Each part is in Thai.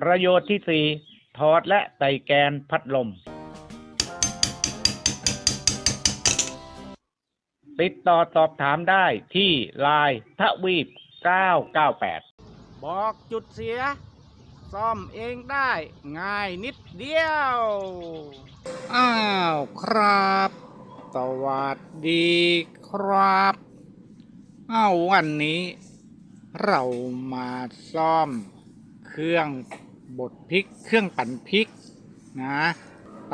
ประโยชน์ที่สี่ถอดและใส่แกนพัดลม ติดต่อสอบถามได้ที่ไลน์ทวีป 998 บอกจุดเสีย ซ่อมเองได้ง่ายนิดเดียว อ้าวครับ สวัสดีครับอ้าววันนี้ เรามาซ่อมเครื่อง บดพริกเครื่องปั่นพริกนะ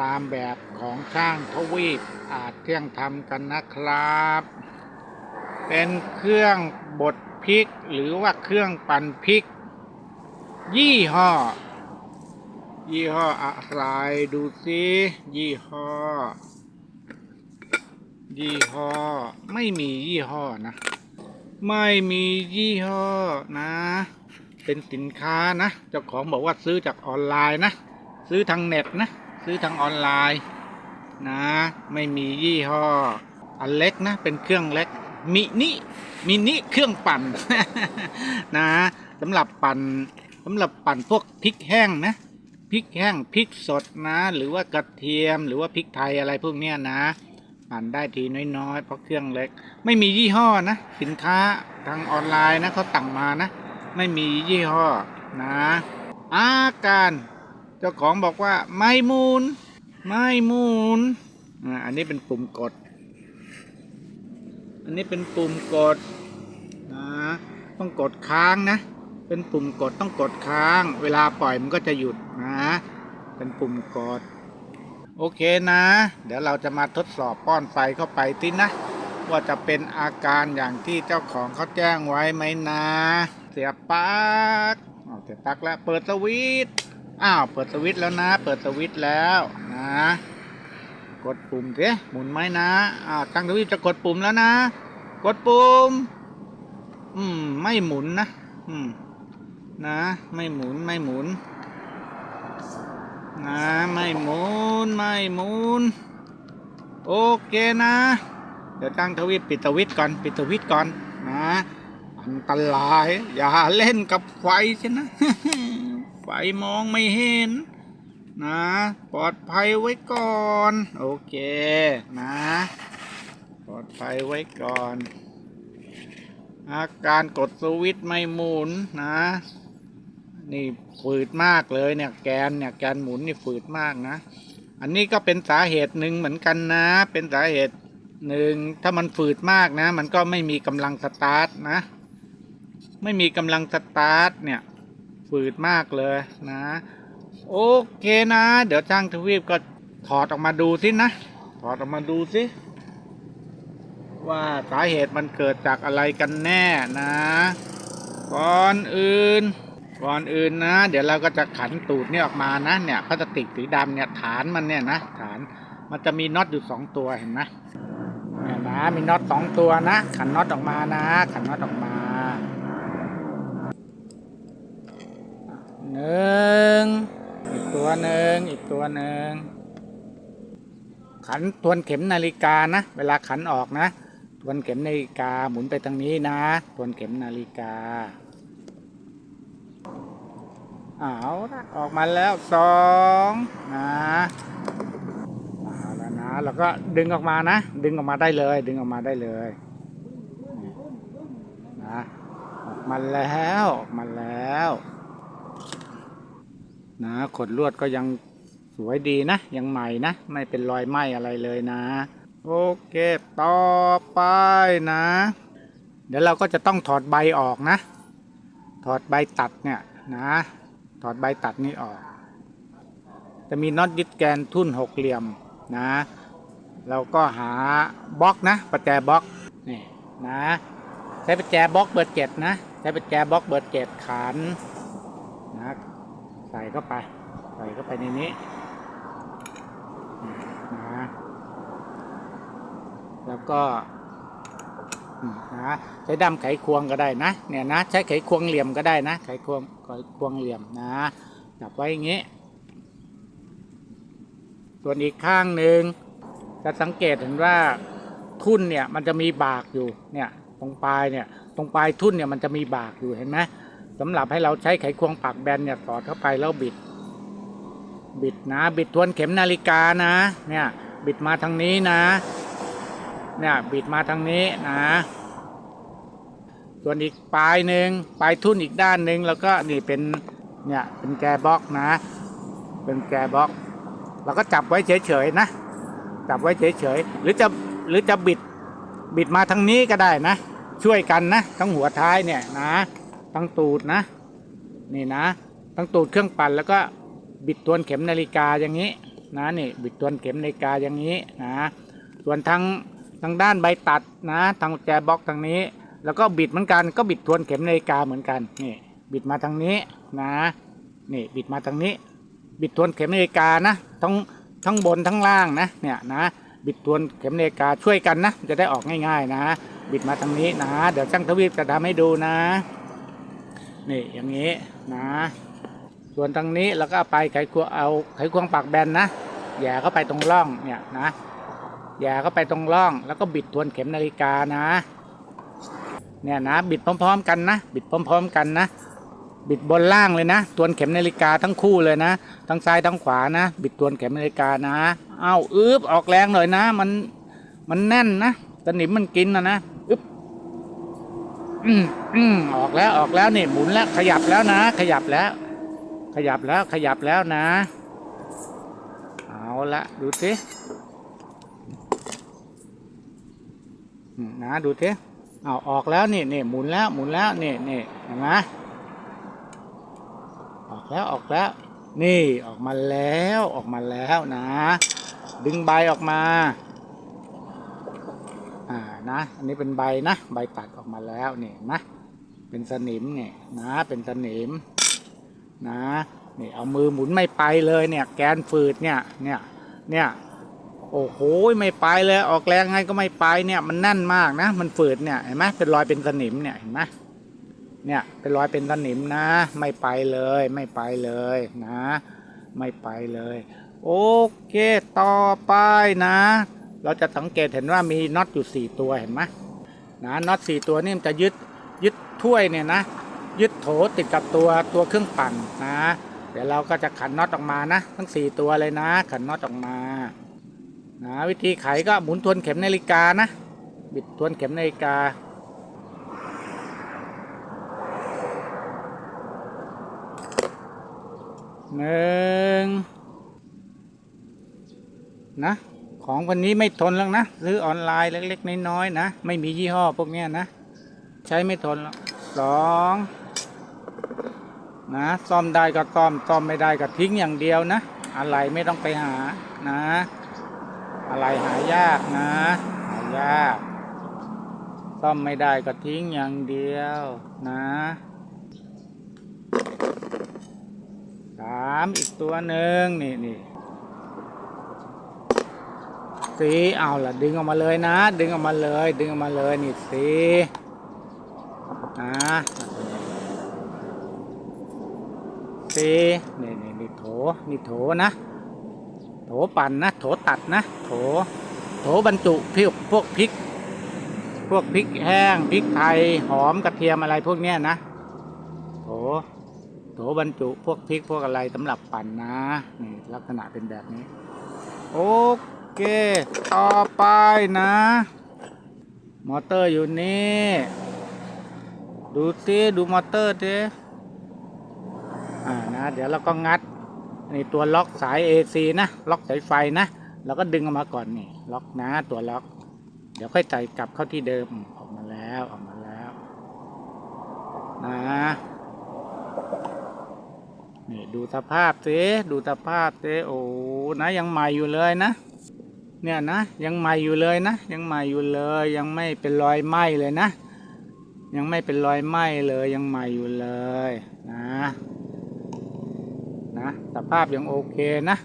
ตามแบบของช่างทวีปอาจเที่ยงทำกันนะครับ เป็นเครื่องบดพริกหรือว่าเครื่องปั่นพริก ยี่ห้อ ยี่ห้ออะไรดูสิยี่ห้อ ยี่ห้อ ไม่มียี่ห้อนะ ไม่มียี่ห้อนะ เป็นสินค้านะ เจ้าของบอกว่าซื้อจากออนไลน์นะ ซื้อทางเน็ตนะ ซื้อทางออนไลน์นะ ไม่มียี่ห้อ อันเล็กนะ เป็นเครื่องเล็ก มินิมินิเครื่องปั่นนะสำหรับปั่นสำหรับปั่นพวกพริกแห้งนะ พริกแห้งพริกสดนะ หรือว่ากระเทียม หรือว่าพริกไทยอะไรพวกเนี้ยนะปั่นได้ทีน้อยๆ เพราะเครื่องเล็ก ไม่มียี่ห้อนะ สินค้าทางออนไลน์นะเขาสั่งมานะ ไม่มียี่ห้อนะอาการเจ้าของบอกว่าไม่มูนไม่มูนอันนี้เป็นปุ่มกด อันนี้เป็นปุ่มกดนะต้องกดค้างนะ เป็นปุ่มกดต้องกดค้าง เวลาปล่อยมันก็จะหยุดนะ เป็นปุ่มกด โอเคนะ เดี๋ยวเราจะมาทดสอบป้อนไฟเข้าไปตินะ ว่าจะเป็นอาการอย่างที่เจ้าของเขาแจ้งไว้ไหมนะ สียบปลั๊กอ้าเสียบปลั๊กแล้ว เปิดสวิตช์ อ้าว เปิดสวิตช์แล้วนะ เปิดสวิตช์แล้วนะ กดปุ่มเสิหมุนไหมนะ อ้าว ตั้งทวีปจะกดปุ่มแล้วนะ กดปุ่ม อืม ไม่หมุนนะ อืม นะ ไม่หมุน ไม่หมุน นะ ไม่หมุน ไม่หมุน โอเคนะ เดี๋ยวตั้งทวีปปิดทวิตก่อน ปิดทวิตก่อนนะ อันตราย อย่าเล่นกับไฟใช่นะ ไฟมองไม่เห็น นะ ปลอดภัยไว้ก่อน โอเค นะ ปลอดภัยไว้ก่อน อาการกดสวิตช์ไม่หมุนนะ นี่ฝืดมากเลยเนี่ยแกนเนี่ยแกนหมุนนี่ฝืดมากนะ อันนี้ก็เป็นสาเหตุหนึ่งเหมือนกันนะ เป็นสาเหตุหนึ่งถ้ามันฝืดมากนะ มันก็ไม่มีกำลังสตาร์ทนะ ไม่มีกำลังสตาร์ทเนี่ย ฝืดมากเลยนะ โอเคนะ เดี๋ยวช่างทวีปก็ถอดออกมาดูสินะ ถอดออกมาดูสิ ว่าสาเหตุมันเกิดจากอะไรกันแน่นะ ก่อนอื่น ก่อนอื่นนะ เดี๋ยวเราก็จะขันตูดนี่ออกมานะเนี่ยพลาสติกสีดำเนี่ยฐานมันเนี่ยนะฐานมันจะมีน็อตอยู่สองตัวเห็นไหมเนี่ยนะมีน็อตสองตัวนะ ขันน็อตออกมานะ ขันน็อตออกมา หนึ่งอีกตัวหนึ่งอีกตัวหนึ่งขันทวนเข็มนาฬิกานะ เวลาขันออกนะ ทวนเข็มนาฬิกาหมุนไปทางนี้นะ ทวนเข็มนาฬิกาเอาละออกมาแล้วสองนะเอาแล้วนะแล้วก็ดึงออกมานะ ดึงออกมาได้เลย ดึงออกมาได้เลยนี่นะออกมาแล้วออกมาแล้ว นะขดลวดก็ยังสวยดีนะ ยังใหม่นะ ไม่เป็นรอยไหม้อะไรเลยนะ โอเคต่อไปนะ เดี๋ยวเราก็จะต้องถอดใบออกนะ ถอดใบตัดเนี่ยนะ ถอดใบตัดนี้ออก จะมีน็อตยึดแกนทุ่นหกเหลี่ยมนะเราก็หาบล็อกนะประแจบล็อกนี่นะใช้ประแจบล็อกเบอร์เจ็ดนะ ใช้ประแจบล็อกเบอร์เจ็ดขันนะ ส่เข้าไป ใส่เข้าไปในนี้นะแล้วก็นะใช้ดำไขควงก็ได้นะเนี่ยนะใช้ไขควงเหลี่ยมก็ได้นะ ไขควงไขควงเหลี่ยมนะจับไว้อย่างนี้ ส่วนอีกข้างหนึ่งจะสังเกตเห็นว่าทุ่นเนี่ยมันจะมีบากอยู่เนี่ยตรงปลายเนี่ยตรงปลายทุ่นเนี่ยมันจะมีบากอยู่เห็นไหม สำหรับให้เราใช้ไขควงปากแบนเนี่ยสอดเข้าไปแล้วบิด บิดนะ บิดทวนเข็มนาฬิกานะ เนี่ย บิดมาทางนี้นะ เนี่ยบิดมาทางนี้นะ ส่วนอีกปลายหนึ่งปลายทุ่นอีกด้านหนึ่งแล้วก็นี่เป็นเนี่ยเป็นแกบล็อกนะ เป็นแกบล็อกเราก็จับไว้เฉยๆนะ จับไว้เฉยๆหรือจะหรือจะบิดบิดมาทางนี้ก็ได้นะ ช่วยกันนะทั้งหัวท้ายเนี่ยนะ ทั้งตูดนะ นี่นะทั้งตูดเครื่องปั่นแล้วก็บิดทวนเข็มนาฬิกาอย่างนี้นะนี่บิดทวนเข็มนาฬิกาอย่างนี้นะส่วนทางทางด้านใบตัดนะทางแจบล็อกทางนี้ แล้วก็บิดเหมือนกันก็บิดทวนเข็มนาฬิกาเหมือนกันนี่บิดมาทางนี้นะนี่บิดมาทางนี้ บิดทวนเข็มนาฬิกานะทั้งทั้งบนทั้งล่างนะเนี่ยนะบิดทวนเข็มนาฬิกาช่วยกันนะ จะได้ออกง่ายๆนะ บิดมาทางนี้นะ เดี๋ยวช่างทวีปจะทำให้ดูนะ นี่อย่างนี้นะ ส่วนทางนี้เราก็ไปไขควงเอาไขควงปากแบนนะแย่เข้าไปตรงร่องเนี่ยนะแย่เข้าไปตรงร่อง แล้วก็บิดทวนเข็มนาฬิกานะ เนี่ยนะบิดพร้อม ๆ กันนะ บิดพร้อม ๆ กันนะบิดบนล่างเลยนะ ทวนเข็มนาฬิกาทั้งคู่เลยนะ ทั้งซ้ายทั้งขวานะ บิดทวนเข็มนาฬิกานะ เอาอึบออกแรงหน่อยนะ มัน มันแน่นนะสนิมมันกินนะนะ อึบอืมอืมออกแล้วออกแล้วนี่หมุนแล้วขยับแล้วนะ ขยับแล้ว ขยับแล้วขยับแล้วนะ เอาละดูสิอืมนะดูสิเอาออกแล้วนี่นี่หมุนแล้วหมุนแล้วนี่นี่เห็นไหมออกแล้วออกแล้ว นี่ออกมาแล้วออกมาแล้วนะ ดึงใบออกมา นะ อันนี้เป็นใบนะ ใบตัดออกมาแล้วนี่นะ เป็นสนิมเนี่ยนะ เป็นสนิมนะนี่เอามือหมุนไม่ไปเลยเนี่ย แกนฝืดเนี่ย เนี่ย เนี่ย โอ้โหไม่ไปเลยออกแรงไงก็ไม่ไปเนี่ยมันแน่นมากนะ มันฝืดเนี่ยเห็นไหมเป็นรอยเป็นสนิมเนี่ยเห็นไหมเนี่ยเป็นรอยเป็นสนิมนะ ไม่ไปเลยไม่ไปเลยนะ ไม่ไปเลย โอเคต่อไปนะ เราจะสังเกตเห็นว่ามีน็อตอยู่สี่ตัวเห็นไหมนะน็อตสี่ตัวนี่มันจะยึดยึดถ้วยเนี่ยนะ ยึดโถติดกับตัวตัวเครื่องปั่นนะ เดี๋ยวเราก็จะขันน็อตออกมานะ ทั้งสี่ตัวเลยนะ ขันน็อตออกมานะวิธีไขก็หมุนทวนเข็มนาฬิกานะ บิดทวนเข็มนาฬิกาหนึ่งนะ ของวันนี้ไม่ทนแล้วนะซื้อออนไลน์เล็กๆน้อยๆนะ ไม่มียี่ห้อพวกเนี้ยนะ ใช้ไม่ทนแล้วสองนะซ่อมได้ก็ซ่อมซ่อมไม่ได้ก็ทิ้งอย่างเดียวนะ อะไรไม่ต้องไปหานะ อะไรหายากนะหายากซ่อมไม่ได้ก็ทิ้งอย่างเดียวนะสามอีกตัวหนึ่งนี่นี่ สี่เอาละดึงออกมาเลยนะ ดึงออกมาเลย ดึงออกมาเลยนี่สี่นะสี่นี่นี่นี่โถนี่โถนะ โถปั่นนะ โถตัดนะ โถ โถบรรจุพริกพวกพริก พวกพริกแห้งพริกไทยหอมกระเทียมอะไรพวกเนี้ยนะ โถโถบรรจุพวกพริกพวกอะไรสำหรับปั่นนะนี่ลักษณะเป็นแบบนี้ โอ เค ต่อไปนะ มอเตอร์อยู่นี่ ดูซิดูมอเตอร์ดิอ่านะ เดี๋ยวเราก็งัดนี่ตัวล็อกสาย AC นะ ล็อกสายไฟนะเราก็ดึงออกมาก่อนนี่ ล็อกนะตัวล็อก เดี๋ยวค่อยใส่กลับเข้าที่เดิมออกมาแล้วออกมาแล้ว นะนี่ดูสภาพสิดูสภาพสิโอ้นะยังใหม่อยู่เลยนะ เนี่ยนะยังใหม่อยู่เลยนะ ยังใหม่อยู่เลย ยังไม่เป็นรอยไหม้เลยนะ ยังไม่เป็นรอยไหม้เลยยังใหม่อยู่เลยนะนะสภาพยังโอเคนะ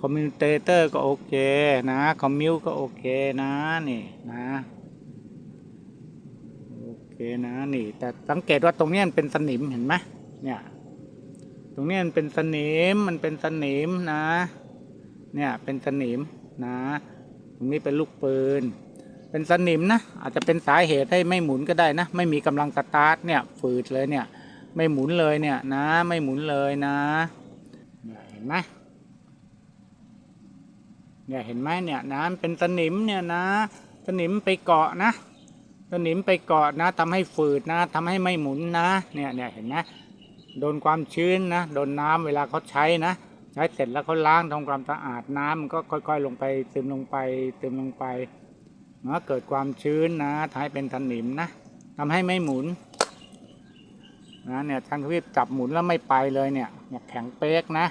คอมมิวเตเตอร์ก็โอเคนะคอมมิวก็โอเคนะนี่นะโอเคนะนี่แต่สังเกตว่าตรงนี้มันเป็นสนิมเห็นไหมเนี่ยตรงนี้มันเป็นสนิมมันเป็นสนิมนะ เนี่ยเป็นสนิม นะ ตรงนี้เป็นลูกปืน เป็นสนิมนะ อาจจะเป็นสาเหตุให้ไม่หมุนก็ได้นะ ไม่มีกำลังสตาร์ทเนี่ยฝืดเลยเนี่ย ไม่หมุนเลยเนี่ยนะ ไม่หมุนเลยนะเนี่ยเห็นไหมเนี่ยเห็นไหมเนี่ยนะเป็นสนิมเนี่ยนะ สนิมไปเกาะนะ สนิมไปเกาะนะทำให้ฝืดนะทำให้ไม่หมุนนะ เนี่ยเนี่ยเห็นไหมโดนความชื้นนะ โดนน้ำเวลาเขาใช้นะ ใช้เสร็จแล้วเขาล้างทำความสะอาดน้ำมันก็ค่อย ๆ ลงไปซึมลงไปซึมลงไปนะเกิดความชื้นนะท้ายเป็นสนิมนะทำให้ไม่หมุนนะเนี่ยทางทวีปจับหมุนแล้วไม่ไปเลยเนี่ยแข็งเป๊กนะ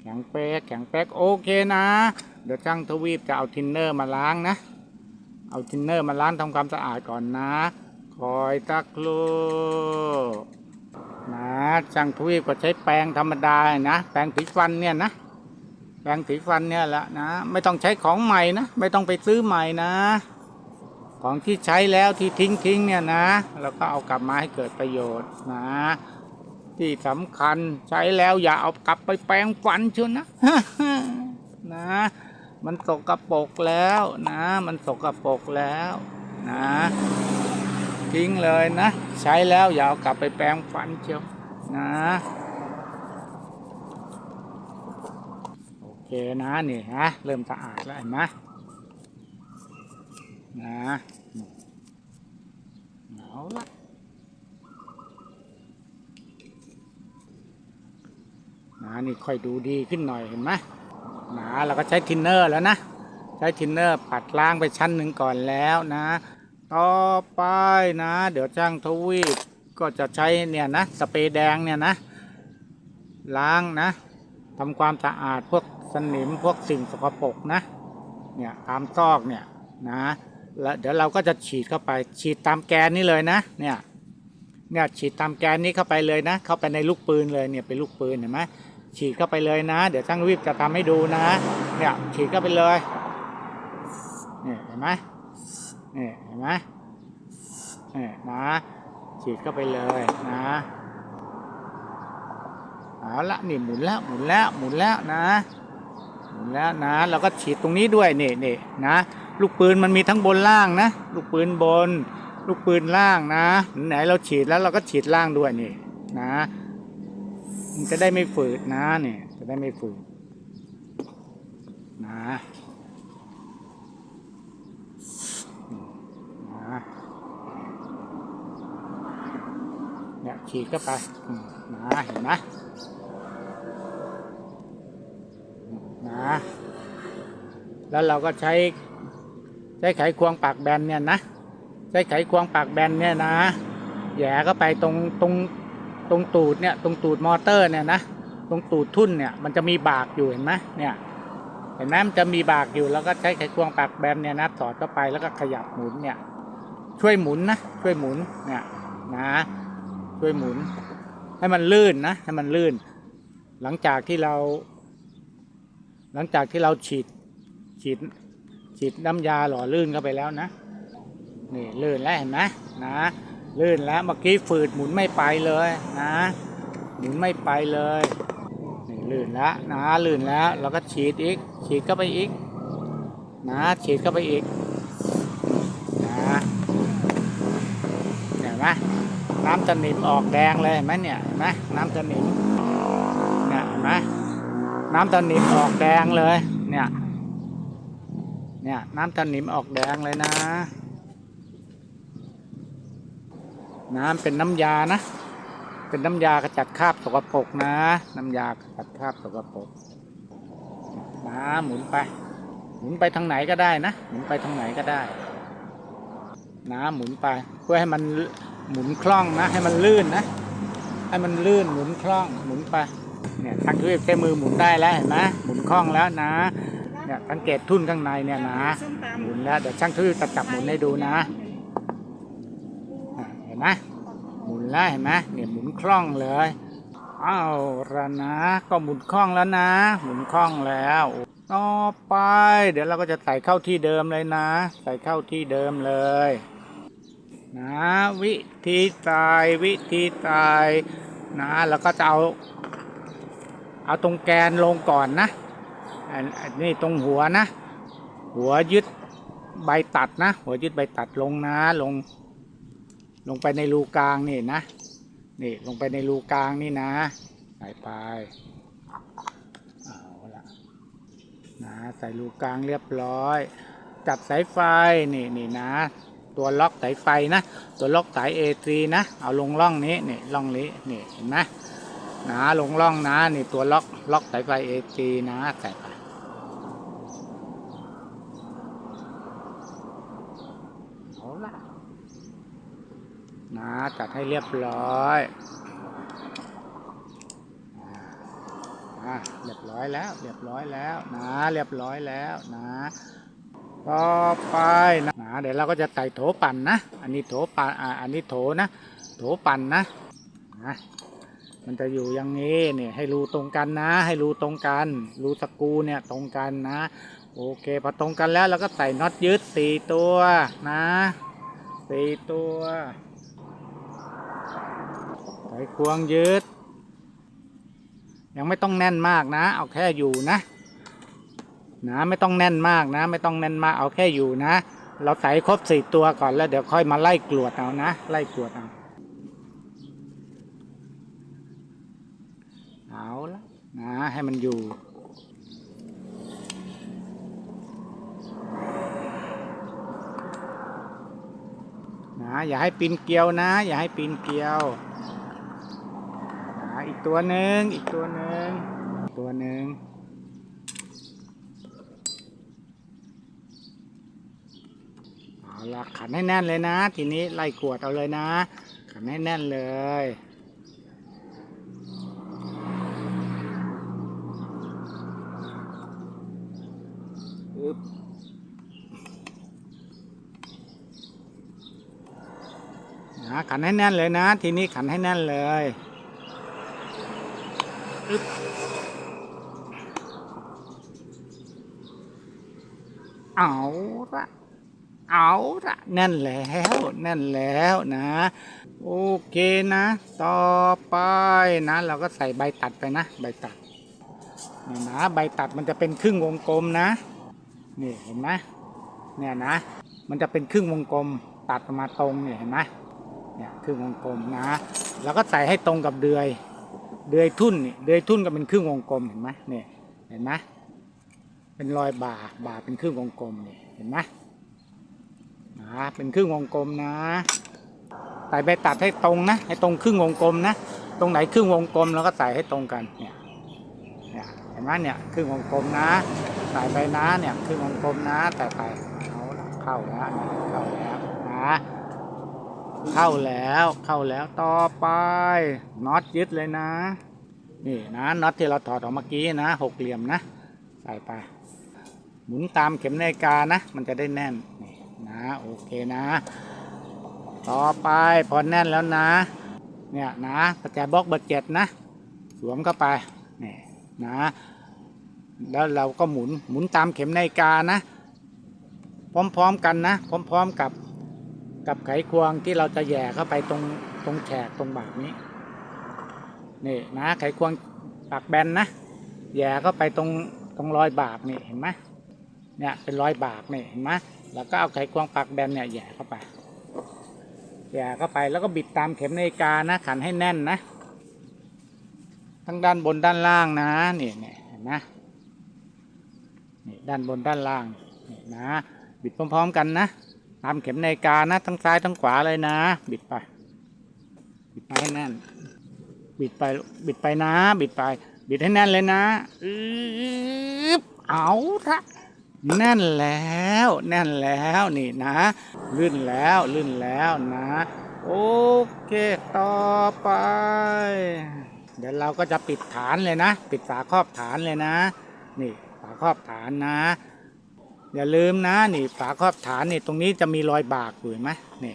แข็งเป๊กแข็งเป๊กโอเคนะ เดี๋ยวช่างทวีปจะเอาทินเนอร์มาล้างนะ เอาทินเนอร์มาล้างทำความสะอาดก่อนนะ คอยตักโล นะช่างทวีปก็ใช้แปรงธรรมดานะแปรงสีฟันเนี่ยนะแปรงสีฟันเนี่ยแหละนะไม่ต้องใช้ของใหม่นะไม่ต้องไปซื้อใหม่นะ ของที่ใช้แล้วที่ทิ้งทิ้งเนี่ยนะเราก็เอากลับมาให้เกิดประโยชน์นะ ที่สำคัญใช้แล้วอย่าเอากลับไปแปรงฟันชยวนะนะ มันสกปรกแล้วนะ มันสกปรกแล้วนะ ทิ้งเลยนะ ใช้แล้วอย่าเอากลับไปแปรงฟันเชียวนะโอเคนะนี่ฮะเริ่มสะอาดแล้วเห็นไหมนะเอาละนะนี่ค่อยดูดีขึ้นหน่อยเห็นไหมนะเราก็ใช้ทินเนอร์แล้วนะ ใช้ทินเนอร์ปัดล้างไปชั้นหนึ่งก่อนแล้วนะ ต่อไปนะ เดี๋ยวจ้างทวีปก็จะใช้เนี่ยนะสเปรย์แดงเนี่ยนะ ล้างนะทำความสะอาดพวกสนิมพวกสิ่งสกปรกนะเนี่ยตามซอกเนี่ยนะแล้วเดี๋ยวเราก็จะฉีดเข้าไปฉีดตามแกนนี่เลยนะเนี่ยเนี่ยฉีดตามแกนนี้เข้าไปเลยนะ เข้าไปในลูกปืนเลยเนี่ยเป็นลูกปืนเห็นไหมฉีดเข้าไปเลยนะ เดี๋ยวช่างวิบจะทำให้ดูนะเนี่ยฉีดเข้าไปเลยเนี่ยเห็นไหมเนี่ย ไหมเนี่ยนะ ฉีดเข้าไปเลยนะ เอาละนี่หมุนแล้วหมุนแล้วหมุนแล้วนะหมุนแล้วนะเราก็ฉีดตรงนี้ด้วยนี่นี่นะ ลูกปืนมันมีทั้งบนล่างนะ ลูกปืนบน ลูกปืนล่างนะ ไหนเราฉีดแล้วเราก็ฉีดล่างด้วยนี่นะมันจะได้ไม่ฝืดนะเนี่ยจะได้ไม่ฝืดนะนะ เนี่ยฉีดเข้าไปมนะเห็นไหมนะแล้วเราก็ใช้ใช้ไขควงปากแบนเนี่ยนะ ใช้ไขควงปากแบนเนี่ยนะแย่เข้าไปตรงตรงตรงตูดเนี่ยตรงตูดมอเตอร์เนี่ยนะตรงตูดทุ่นเนี่ยมันจะมีบากอยู่เห็นไหมเนี่ยเห็นไหมมันจะมีบากอยู่แล้วก็ใช้ไขควงปากแบนเนี่ยนะสอดเข้าไปแล้วก็ขยับหมุนเนี่ย ช่วยหมุนนะช่วยหมุนเนี่ยนะช่วยหมุน ให้มันลื่นนะให้มันลื่น หลังจากที่เรา หลังจากที่เราฉีดฉีดฉีดน้ำยาหล่อลื่นเข้าไปแล้วนะนี่ลื่นแล้วเห็นไหมนะลื่นแล้วเมื่อกี้ฝืดหมุนไม่ไปเลยนะ หมุนไม่ไปเลยนี่ลื่นแล้วนะลื่นแล้วเราก็ฉีดอีกฉีดเข้าไปอีกนะฉีดเข้าไปอีกนะเห็น ไหมน้ำสนิมออกแดงเลยเห็นไหมเนี่ยเห็นไหมน้ำสนิมเนี่ยเห็นไหมน้ำสนิมออกแดงเลย เนี่ย เนี่ยน้ำตานิมออกแดงเลยนะ น้ำเป็นน้ำยานะ เป็นน้ำยากระจัดคราบสกปรกนะ น้ำยากระจัดคราบสกปรกนะหมุนไป หมุนไปทางไหนก็ได้นะ หมุนไปทางไหนก็ได้นะหมุนไปเพื่อให้มัน หมุนคล่องนะ ให้มันลื่นนะ ให้มันลื่นหมุนคล่องหมุนไปเนี่ยทางทวีปใช้มือหมุนได้แล้วเห็นไหมหมุนคล่องแล้วนะเนี่ยสังเกตทุ่นข้างในเนี่ยนะหมุนแล้วเดี๋ยวช่างทวีปจะจับหมุนให้ดูนะเห็นไหมหมุนแล้วเห็นไหมเนี่ยหมุนคล่องเลยเอาละนะก็หมุนคล่องแล้วนะ หมุนคล่องแล้วต่อไป เดี๋ยวเราก็จะใส่เข้าที่เดิมเลยนะ ใส่เข้าที่เดิมเลย นะวิธีใส่วิธีใส่นะแล้วก็จะเอา เอาตรงแกนลงก่อนนะนอันนี้ตรงหัวนะ หัวยึดใบตัดนะ หัวยึดใบตัดลงนะลง ลงไปในรูกลางนี่นะนี่ลงไปในรูกลางนี่นะใส่ไปเอาละนะใส่รูกลางเรียบร้อย จับสายไฟนี่นี่นะ ตัวล็อกสายไฟนะ ตัวล็อกสายเอทรีนะ เอาลงร่องนี้นี่ร่องนี้นี่เห็นไหมนะลงร่องนะนี่ตัวล็อกล็อกสายไฟเอทรีนะใส่ไปเอาละนะจัดให้เรียบร้อยเรียบร้อยแล้ว เรียบร้อยแล้วนะ เรียบร้อยแล้วนะ ต่อไปนะเดี๋ยวเราก็จะใส่โถปั่นนะ อันนี้โถปั่นอ่าอันนี้โถนะ โถปั่นนะนะมันจะอยู่อย่างนี้เนี่ยให้รูตรงกันนะ ให้รูตรงกันรูสกูเนี่ยตรงกันนะ โอเคพอตรงกันแล้วเราก็ใส่น็อตยึดสี่ตัวนะสี่ตัวใส่ควงยึด ยังไม่ต้องแน่นมากนะ เอาแค่อยู่นะ นะไม่ต้องแน่นมากนะ ไม่ต้องแน่นมากเอาแค่อยู่นะ เราใส่ครบสี่ตัวก่อนแล้วเดี๋ยวค่อยมาไล่กรวดเอานะ ไล่กรวดเอาเอาละนะให้มันอยู่นะอย่าให้ปีนเกลียวนะ อย่าให้ปีนเกลียวนะอีกตัวหนึ่งอีกตัวหนึ่งตัวหนึ่ง เอา ละขันให้แน่นเลยนะ ทีนี้ไล่กวดเอาเลยนะ ขันให้แน่นเลยอึ๊บนะขันให้แน่นเลยนะ ทีนี้ขันให้แน่นเลยอึ๊บเอาละ เอาละแน่นแล้วแน่นแล้วนะ โอเคนะ ต่อไปนะ เราก็ใส่ใบตัดไปนะ ใบตัดนี่นะใบตัดมันจะเป็นครึ่งวงกลมนะนี่เห็นไหมเนี่ยนะ มันจะเป็นครึ่งวงกลม ตัดออกมาตรงเนี่ยเห็นไหมเนี่ยครึ่งวงกลมนะ แล้วก็ใส่ให้ตรงกับเดือย เดือยทุ่นนี่เดือยทุ่นก็เป็นครึ่งวงกลมเห็นไหมเนี่ยเห็นไหมเป็นรอยบ่าบ่าเป็นครึ่งวงกลมเนี่ยเห็นไหม นะเป็นครึ่งวงกลมนะใส่ใบตัดให้ตรงนะ ให้ตรงครึ่งวงกลมนะ ตรงไหนครึ่งวงกลมเราก็ใส่ให้ตรงกันเนี่ยเนี่ยเห็นไหมเนี่ยครึ่งวงกลมนะใส่ไปนะเนี่ยครึ่งวงกลมนะใส่ไปเอาเข้าแล้วเข้าแล้วนะเข้าแล้วเข้าแล้วต่อไปน็อตยึดเลยนะนี่นะน็อตที่เราถอดออกเมื่อกี้นะหกเหลี่ยมนะ ใส่ไป หมุนตามเข็มนาฬิกานะ มันจะได้แน่น นะโอเคนะ ต่อไปพอแน่นแล้วนะ เนี่ยนะประแจบล็อกเบอร์เจ็ดนะ สวมเข้าไปนี่นะ แล้วเราก็หมุนหมุนตามเข็มนาฬิกานะ พร้อมๆกันนะ พร้อมๆกับกับไขควงที่เราจะแย่เข้าไปตรงตรงแฉกตรงบากนี้นี่นะไขควงปากแบนนะแย่เข้าไปตรงตรงรอยบากนี่เห็นไหมเนี่ยเป็นรอยบากนี่เห็นไหม แล้วก็เอาไขควงปากแบนเนี่ยแหย่เข้าไปแหย่เข้าไปแล้วก็บิดตามเข็มนาฬิกานะ ขันให้แน่นนะ ทั้งด้านบนด้านล่างนะนี่เนี่ยเห็นไหมนี่ด้านบนด้านล่างนี่นะ บิดพร้อมๆกันนะ ตามเข็มนาฬิกานะ ทั้งซ้ายทั้งขวาเลยนะ บิดไป บิดไปให้แน่น บิดไปบิดไปนะ บิดไป บิดให้แน่นเลยนะอึ๊บเอาละ แน่นแล้ว แน่นแล้วนี่นะลื่นแล้วลื่นแล้วนะ โอเคต่อไป เดี๋ยวเราก็จะปิดฐานเลยนะ ปิดฝาครอบฐานเลยนะ นี่ฝาครอบฐานนะ อย่าลืมนะนี่ฝาครอบฐานนี่ตรงนี้จะมีรอยบากอยู่ไหมนี่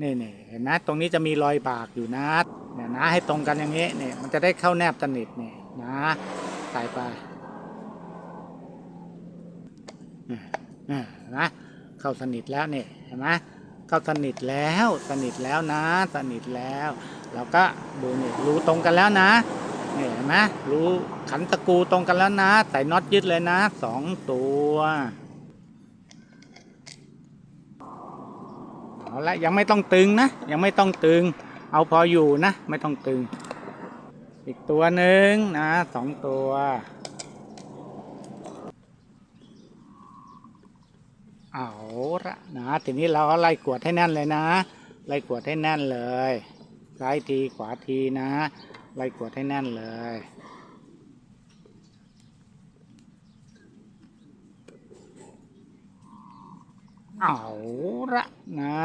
นี่นี่เห็นไหมตรงนี้จะมีรอยบากอยู่นะเนี่ยนะให้ตรงกันอย่างนี้เนี่ยมันจะได้เข้าแนบสนิทนี่นะใส่ไปเนี่ยเนี่ยเข้าสนิทแล้วเนี่ยเห็นไหมเข้าสนิทแล้วสนิทแล้วนะ สนิทแล้วเราก็ดูนี่รูตรงกันแล้วนะเนี่ยเห็นไหมรูขันตะกูตรงกันแล้วนะใส่น็อตยึดเลยนะสองตัวเอาละยังไม่ต้องตึงนะ ยังไม่ต้องตึง เอาพออยู่นะ ไม่ต้องตึง อีกตัวหนึ่งนะสองตัว เอาละนะทีนี้เราไล่กวดให้แน่นเลยนะ ไล่กวดให้แน่นเลยซ้ายทีขวาทีนะ ไล่กวดให้แน่นเลยเอาละนะ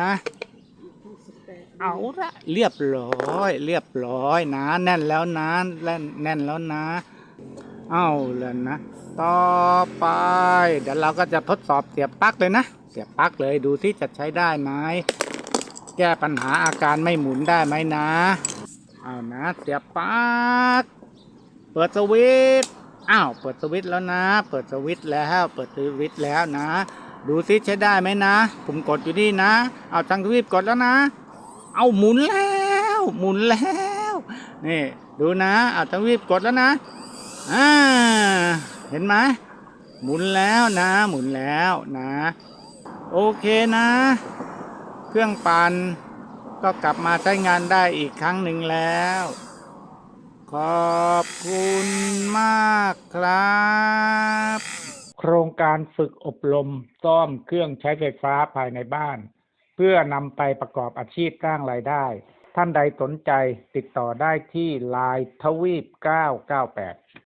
เอาละเรียบร้อย เรียบร้อยนะ แน่นแล้วนะแน่นแน่นแล้วนะ เอาลยนะ ต่อไป เดี๋ยวเราก็จะทดสอบเสียบปลั๊กเลยนะ เสียบปลั๊กเลยดูที่จะใช้ได้ไหมแก้ปัญหาอาการไม่หมุนได้ไหมนะ เอานะเสียบปลั๊กเปิดสวิตอ้าวเปิดสวิตแล้วนะ เปิดสวิตแล้วเปิดสวิตแล้วนะ ดูซิใช้ได้ไหมนะ ผมกดอยู่นี่นะ เอาทางทวีปกดแล้วนะ เอาหมุนแล้วหมุนแล้วนี่ดูนะเอาทวีปกดแล้วนะอ่าเห็นไหมหมุนแล้วนะ หมุนแล้วนะ โอเคนะ เครื่องปั่นก็กลับมาใช้งานได้อีกครั้งหนึ่งแล้ว ขอบคุณมากครับ โครงการฝึกอบรมซ่อมเครื่องใช้ไฟฟ้าภายในบ้าน เพื่อนำไปประกอบอาชีพสร้างรายได้ ท่านใดสนใจติดต่อได้ที่ Line ทวีป 998